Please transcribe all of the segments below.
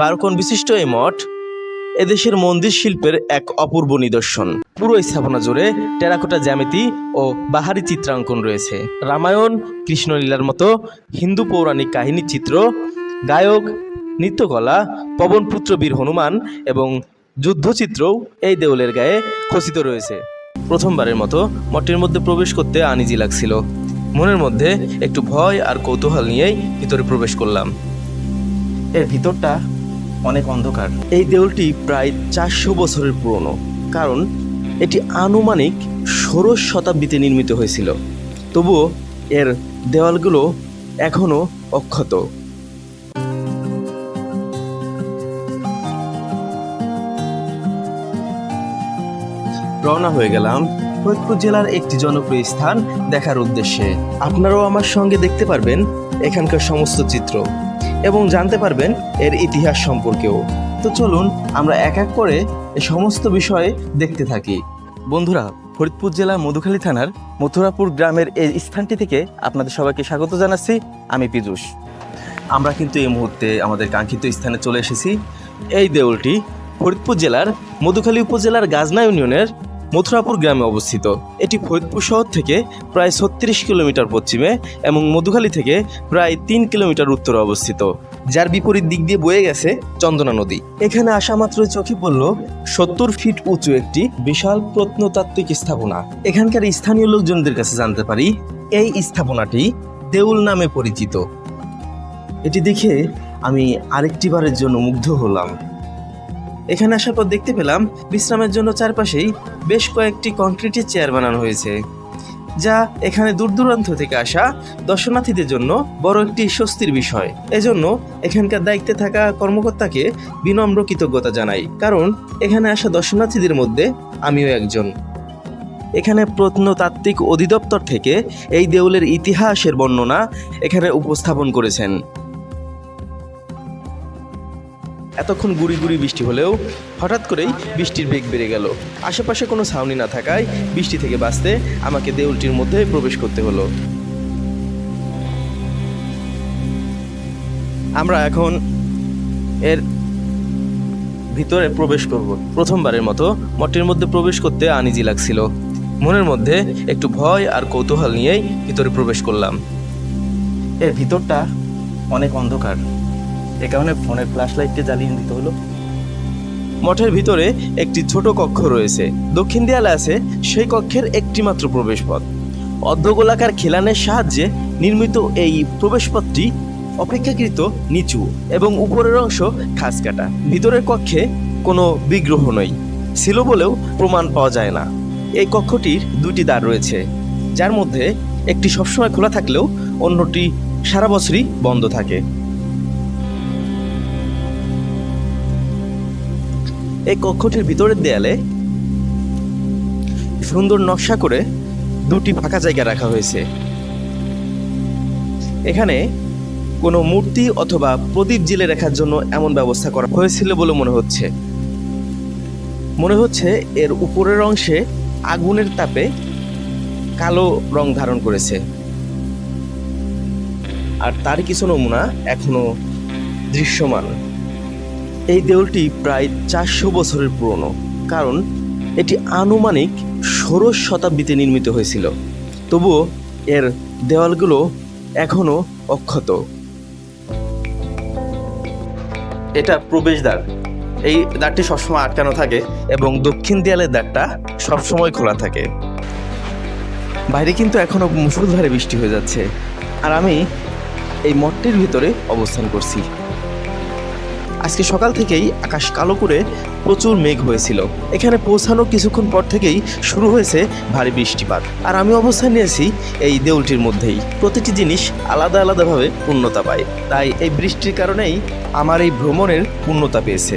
বারোকোণ বিশিষ্ট এই মঠ এদেশের মন্দির শিল্পের এক অপূর্ব নিদর্শন। পুরো স্থাপনা জুড়ে টেরাকোটা জ্যামিতি ও বাহারি চিত্রাঙ্কন রয়েছে। রামায়ণ, কৃষ্ণলীলার মতো হিন্দু পৌরাণিক কাহিনীর চিত্র, গায়ক, নৃত্যকলা, পবনপুত্র বীর হনুমান এবং যুদ্ধচিত্রও এই দেউলের গায়ে খচিত রয়েছে। প্রথমবারের মতো মঠের মধ্যে প্রবেশ করতে আনিজি লাগছিল। মনের মধ্যে একটু ভয় আর কৌতূহল নিয়েই ভিতরে প্রবেশ করলাম। এর ভিতরটা অনেক অন্ধকার। এই দেউলটি প্রায় চারশো বছরের পুরনো, কারণ এটি আনুমানিক ষোড়শ শতাব্দীতে নির্মিত হয়েছিল। তবুও এর দেওয়ালগুলো এখনও অক্ষত। রওনা হয়ে গেলাম ফরিদপুর জেলার একটি জনপ্রিয় স্থান দেখার উদ্দেশ্যে। আপনারাও আমার সঙ্গে দেখতে পারবেন এখানকার সমস্ত চিত্র। এবং জানতে পারবেন এর ইতিহাস সম্পর্কেও। তো চলুন, আমরা এক এক করে এই সমস্ত বিষয়ে দেখতে থাকি। বন্ধুরা, ফরিদপুর জেলার মধুখালী থানার মথুরাপুর গ্রামের এই স্থানটি থেকে আপনাদের সবাইকে স্বাগত জানাচ্ছি। আমি পীযূষ। আমরা কিন্তু এই মুহূর্তে আমাদের কাঙ্ক্ষিত স্থানে চলে এসেছি। এই দেউলটি ফরিদপুর জেলার মধুখালী উপজেলার গাজনা ইউনিয়নের মথুরাপুর গ্রামে অবস্থিত। এটি ফরিদপুর শহর থেকে প্রায় ছত্রিশ কিলোমিটার পশ্চিমে এবং মধুখালী থেকে প্রায় তিন কিলোমিটার উত্তরে অবস্থিত। যার বিপরীত দিক দিয়ে বয়ে গেছে চন্দনা নদী। এখানে আসা মাত্র চোখে পড়ল সত্তর ফিট উঁচু একটি বিশাল প্রত্নতাত্ত্বিক স্থাপনা। এখানকার স্থানীয় লোকজনদের কাছে জানতে পারি, এই স্থাপনাটি দেউল নামে পরিচিত। এটি দেখে আমি আরেকটি বারের জন্য মুগ্ধ হলাম। এখানে আসার পর দেখতে পেলাম বিশ্রামের জন্য চারপাশেই বেশ কয়েকটি কংক্রিটের চেয়ার বানানো হয়েছে, যা এখানে দূর দূরান্ত থেকে আসা দর্শনার্থীদের জন্য বড় একটি স্বস্তির বিষয়। এজন্য এখানকার দায়িত্বে থাকা কর্মকর্তাকে বিনম্র কৃতজ্ঞতা জানাই, কারণ এখানে আসা দর্শনার্থীদের মধ্যে আমিও একজন। এখানে প্রত্নতাত্ত্বিক অধিদপ্তর থেকে এই দেউলের ইতিহাসের বর্ণনা এখানে উপস্থাপন করেছেন। এতক্ষণ গুড়ি গুড়ি বৃষ্টি হলেও হঠাৎ করেই বৃষ্টির বেগ বেড়ে গেল। আশেপাশে কোনো ছাউনি না থাকায় বৃষ্টি থেকে বাঁচতে আমাকে দেউলটির মধ্যে প্রবেশ করতে হলো। আমরা এখন এর ভিতরে প্রবেশ করব। প্রথমবারের মতো মঠের মধ্যে প্রবেশ করতে আনিজি লাগছিল। মনের মধ্যে একটু ভয় আর কৌতূহল নিয়েই ভিতরে প্রবেশ করলাম। এর ভিতরটা অনেক অন্ধকার। এ কারণে ফোনের ফ্ল্যাশ লাইটকে জ্বালিয়ে দিতে হলো। মঠের ভিতরে একটি ছোট কক্ষ রয়েছে। দক্ষিণ দেয়ালে আছে সেই কক্ষের একটি মাত্র প্রবেশপথ। অর্ধগোলাকার খিলানের সাহায্যে নির্মিত এই প্রবেশপথটি অপেক্ষাকৃত নিচু এবং উপরের অংশ খাস কাটা। ভিতরের কক্ষে কোনো বিগ্রহ নেই, ছিল বলেও প্রমাণ পাওয়া যায় না। এই কক্ষটির দুটি দ্বার রয়েছে, যার মধ্যে একটি সবসময় খোলা থাকলেও অন্যটি সারা বছরই বন্ধ থাকে। এই কক্ষটির ভিতরের দেয়ালে সুন্দর নকশা করে দুটি ফাঁকা জায়গা রাখা হয়েছে। এখানে কোনো মূর্তি অথবা প্রদীপ জেলে রাখার জন্য এমন ব্যবস্থা করা হয়েছিল বলে মনে হচ্ছে। মনে হচ্ছে এর উপরের অংশে আগুনের তাপে কালো রং ধারণ করেছে। আর তার কিছু নমুনা এখনও দৃশ্যমান। এই দেউলটি প্রায় চারশো বছরের পুরনো, কারণ এটি আনুমানিক ষোড়শ শতাব্দীতে নির্মিত হয়েছিল। তবুও এর দেওয়ালগুলো এখনও অক্ষত। এটা প্রবেশদ্বার। এই দ্বারটি সবসময় আটকানো থাকে এবং দক্ষিণ দেয়ালের দ্বারটা সবসময় খোলা থাকে। বাইরে কিন্তু এখনও মুসলধারে বৃষ্টি হয়ে যাচ্ছে। আর আমি এই মঠটির ভিতরে অবস্থান করছি। আজকে সকাল থেকেই আকাশ কালো করে প্রচুর মেঘ হয়েছিল। এখানে পৌঁছানোর কিছুক্ষণ পর থেকেই শুরু হয়েছে ভারী বৃষ্টিপাত। আর আমি অবস্থান নিয়েছি এই দেউলটির মধ্যেই। প্রতিটি জিনিস আলাদা আলাদাভাবে পূর্ণতা পায়। তাই এই বৃষ্টির কারণেই আমার এই ভ্রমণের পূর্ণতা পেয়েছে।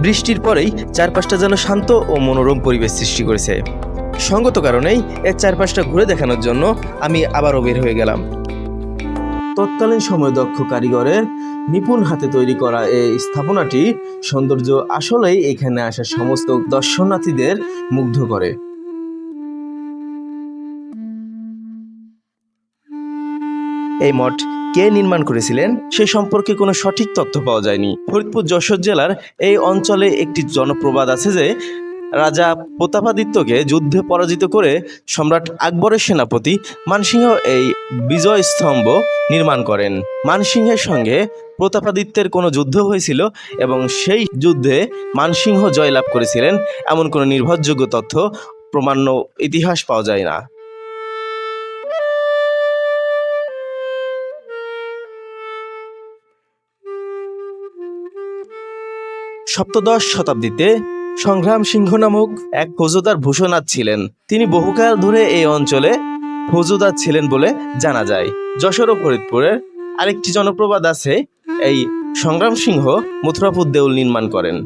বৃষ্টির পরেই চারপাশটা যেন শান্ত ও মনোরম পরিবেশ সৃষ্টি করেছে। সঙ্গত কারণেই এর চারপাশটা ঘুরে দেখানোর জন্য আমি আবারও বের হয়ে গেলাম। তৎকালীন সময় দক্ষ কারিগরের নিপুণ হাতে তৈরি করা এই স্থাপনাটি সৌন্দর্য আসলেই এখানে আসা সমস্ত দর্শনার্থীদের মুগ্ধ করে। এই মঠ কে নির্মাণ করেছিলেন সে সম্পর্কে কোনো সঠিক তথ্য পাওয়া যায়নি। ফরিদপুর যশোর জেলার এই অঞ্চলে একটি জনপ্রবাদ আছে যে রাজা প্রতাপাদিত্যকে যুদ্ধে পরাজিত করে সম্রাট আকবরের সেনাপতি মানসিংহ এই বিজয় স্তম্ভ নির্মাণ করেন। মানসিংহের সঙ্গে প্রতাপাদিত্যের কোনো যুদ্ধ হয়েছিল এবং সেই যুদ্ধে মানসিংহ জয়লাভ করেছিলেন, এমন কোনো নির্ভরযোগ্য তথ্য, প্রমাণ্য, ইতিহাস পাওয়া যায় না। সপ্তদশ শতাব্দীতে সংগ্রাম সিংহ নামক এক ফৌজদার ভূষণাথ ছিলেন। তিনি বহুকাল ধরে এই অঞ্চলে ফৌজদার ছিলেন বলে জানা যায়। যশোর ও ফরিদপুরের আরেকটি জনপ্রবাদ আছে, এই সংগ্রাম সিংহ মথুরাপুর দেউল নির্মাণ করেন।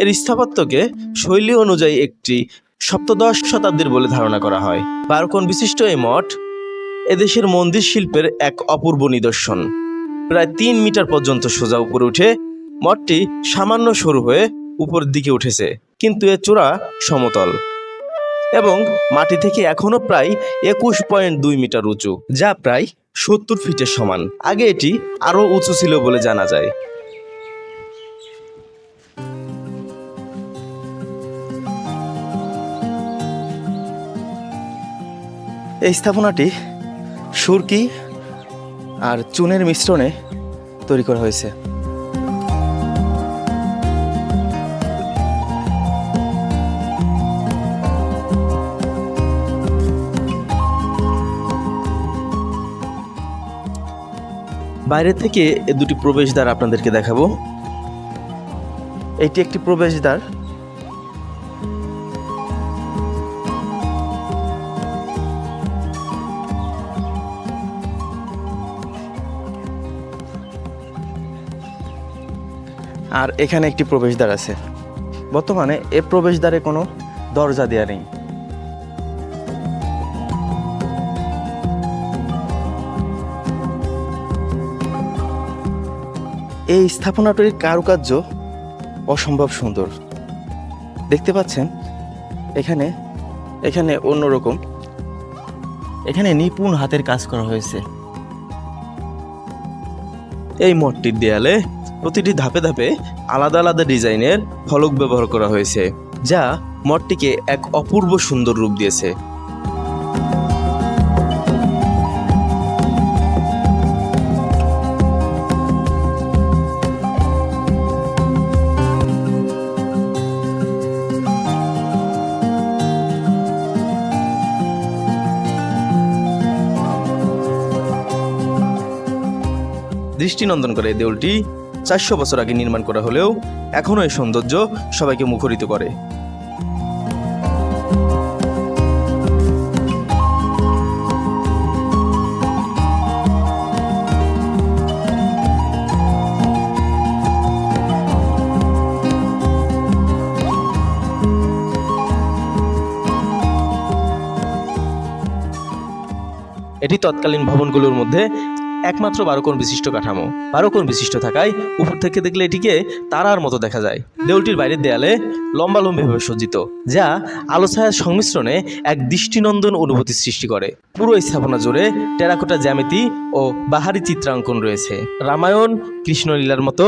এর স্থাপত্যকে শৈলী অনুযায়ী একটি সপ্তদশ শতাব্দীর বলে ধারণা করা হয়। বারোকোণ বিশিষ্ট এই মঠ এদেশের মন্দির শিল্পের এক অপূর্ব নিদর্শন। প্রায় তিন মিটার পর্যন্ত সোজা উপরে উঠে মঠটি সামান্য সরু হয়ে উপরের দিকে উঠেছে, কিন্তু এর চূড়া সমতল এবং মাটি থেকে এখনও প্রায় একুশ পয়েন্ট দুই মিটার উঁচু, যা প্রায় সত্তর ফিটের সমান। আগে এটি আরও উঁচু ছিল বলে জানা যায়। এই স্থাপনাটি সুরকি আর চুনের মিশ্রণে তৈরি করা হয়েছে। বাইরে থেকে এ দুটি প্রবেশদ্বার আপনাদেরকে দেখাবো। এটি একটি প্রবেশদ্বার। আর এখানে একটি প্রবেশদ্বার আছে। বর্তমানে এ প্রবেশদ্বারে কোনো দরজা দেওয়া নেই। এই স্থাপনাটির কারুকার্য অসম্ভব সুন্দর। দেখতে পাচ্ছেন? এখানে এখানে অন্যরকম এখানে নিপুণ হাতের কাজ করা হয়েছে। এই মঠটির দেয়ালে প্রতিটি ধাপে ধাপে আলাদা আলাদা ডিজাইনের ফলক ব্যবহার করা হয়েছে, যা মঠটিকে এক অপূর্ব সুন্দর রূপ দিয়েছে। দৃষ্টিনন্দন করে দেউলটি চারশো বছর আগে নির্মাণ করা হলেও এখনও এই সৌন্দর্য সবাইকে মুখরিত করে। এটি তৎকালীন ভবনগুলোর মধ্যে একমাত্র বারো বারোকোণ বিশিষ্ট কাঠামো। বারো বারোকোণ বিশিষ্ট থাকায় উপর থেকে দেখলে এটিকে তারার মতো দেখা যায়। দেউলটির বাইরের দেয়ালে লম্বালম্বিভাবে সজ্জিত, যা আলো ছায়ার সংমিশ্রণে এক দৃষ্টিনন্দন অনুভূতি সৃষ্টি করে। পুরো স্থাপনা জুড়ে টেরাকোটা জ্যামিতি ও বাহারি চিত্রাঙ্কন রয়েছে। রামায়ণ, কৃষ্ণলীলার মতো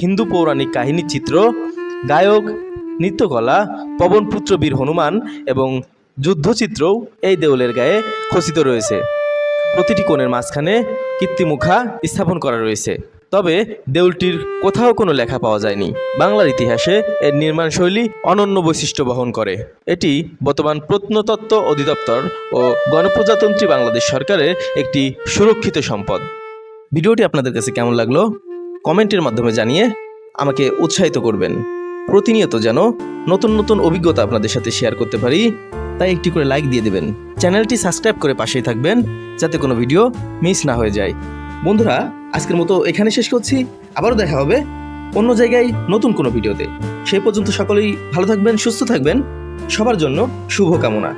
হিন্দু পৌরাণিক কাহিনীর চিত্র, গায়ক, নৃত্যকলা, পবনপুত্র বীর হনুমান এবং যুদ্ধচিত্রও এই দেউলের গায়ে খচিত রয়েছে। প্রতিটি কোণের মাঝখানে কীর্তিমুখা স্থাপন করা রয়েছে। তবে দেউলটির কোথাও কোনো লেখা পাওয়া যায়নি। বাংলার ইতিহাসে এর নির্মাণ শৈলী অনন্য বৈশিষ্ট্য বহন করে। এটি বর্তমান প্রত্নতত্ত্ব অধিদপ্তর ও গণপ্রজাতন্ত্রী বাংলাদেশ সরকারের একটি সুরক্ষিত সম্পদ। ভিডিওটি আপনাদের কাছে কেমন লাগল? কমেন্টের মাধ্যমে জানিয়ে আমাকে উৎসাহিত করবেন। প্রতিনিয়ত যেন নতুন নতুন অভিজ্ঞতা আপনাদের সাথে শেয়ার করতে পারি। তাই একটি করে লাইক দিয়ে দেবেন। চ্যানেলটি সাবস্ক্রাইব করে পাশেই থাকবেন, যাতে কোনো ভিডিও মিস না হয়ে যায়। বন্ধুরা, আজকের মতো এখানে শেষ করছি। আবারও দেখা হবে অন্য জায়গায় নতুন কোনো ভিডিওতে সেই পর্যন্ত সকলেই ভালো থাকবেন, সুস্থ থাকবেন। সবার জন্য শুভ কামনা